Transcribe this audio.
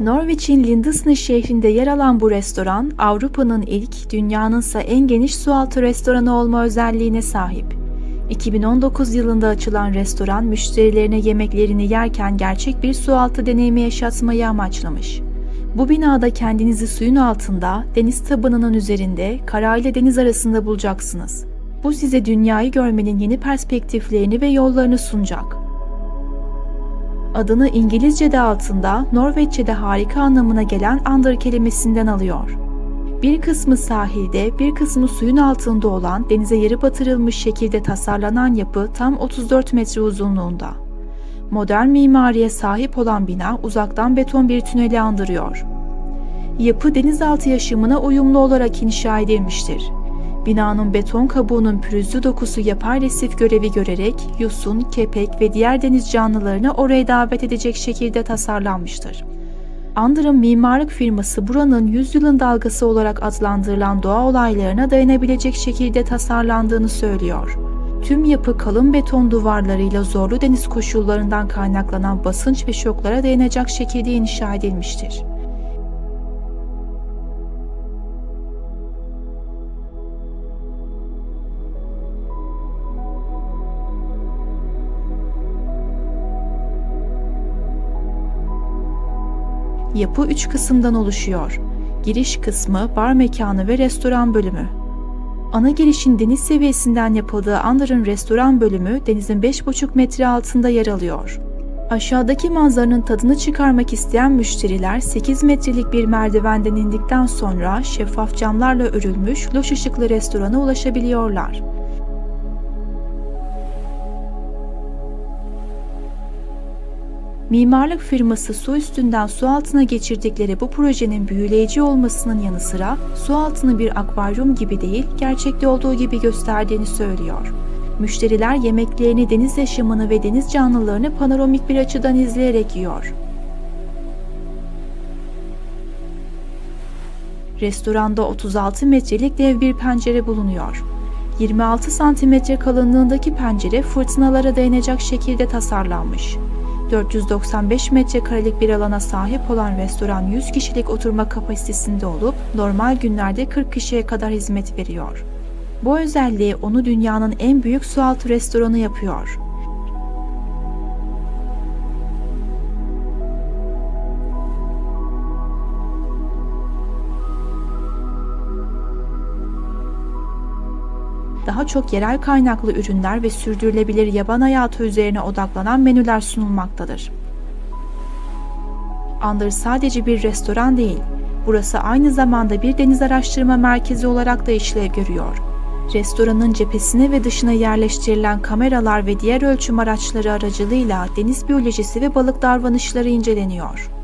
Norwich'in Lindesnes şehrinde yer alan bu restoran, Avrupa'nın ilk, dünyanın ise en geniş sualtı restoranı olma özelliğine sahip. 2019 yılında açılan restoran, müşterilerine yemeklerini yerken gerçek bir sualtı deneyimi yaşatmayı amaçlamış. Bu binada kendinizi suyun altında, deniz tabanının üzerinde, kara ile deniz arasında bulacaksınız. Bu size dünyayı görmenin yeni perspektiflerini ve yollarını sunacak. Adını İngilizce'de altında, Norveççe'de harika anlamına gelen under kelimesinden alıyor. Bir kısmı sahilde, bir kısmı suyun altında olan denize yarı batırılmış şekilde tasarlanan yapı tam 34 metre uzunluğunda. Modern mimariye sahip olan bina uzaktan beton bir tüneli andırıyor. Yapı denizaltı yaşamına uyumlu olarak inşa edilmiştir. Binanın beton kabuğunun pürüzlü dokusu yapay resif görevi görerek yosun, kepek ve diğer deniz canlılarını oraya davet edecek şekilde tasarlanmıştır. Andır'ın mimarlık firması buranın yüzyılın dalgası olarak adlandırılan doğa olaylarına dayanabilecek şekilde tasarlandığını söylüyor. Tüm yapı kalın beton duvarlarıyla zorlu deniz koşullarından kaynaklanan basınç ve şoklara dayanacak şekilde inşa edilmiştir. Yapı üç kısımdan oluşuyor. Giriş kısmı, bar mekanı ve restoran bölümü. Ana girişin deniz seviyesinden yapıldığı Andır'ın restoran bölümü denizin 5,5 metre altında yer alıyor. Aşağıdaki manzaranın tadını çıkarmak isteyen müşteriler 8 metrelik bir merdivenden indikten sonra şeffaf camlarla örülmüş loş ışıklı restorana ulaşabiliyorlar. Mimarlık firması su üstünden su altına geçirdikleri bu projenin büyüleyici olmasının yanı sıra su altını bir akvaryum gibi değil, gerçekte olduğu gibi gösterdiğini söylüyor. Müşteriler yemeklerini deniz yaşamını ve deniz canlılarını panoramik bir açıdan izleyerek yiyor. Restoranda 36 metrelik dev bir pencere bulunuyor. 26 santimetre kalınlığındaki pencere fırtınalara dayanacak şekilde tasarlanmış. 495 metrekarelik bir alana sahip olan restoran 100 kişilik oturma kapasitesinde olup normal günlerde 40 kişiye kadar hizmet veriyor. Bu özelliği onu dünyanın en büyük sualtı restoranı yapıyor. Daha çok yerel kaynaklı ürünler ve sürdürülebilir yaban hayatı üzerine odaklanan menüler sunulmaktadır. Under sadece bir restoran değil, burası aynı zamanda bir deniz araştırma merkezi olarak da işlev görüyor. Restoranın cephesine ve dışına yerleştirilen kameralar ve diğer ölçüm araçları aracılığıyla deniz biyolojisi ve balık davranışları inceleniyor.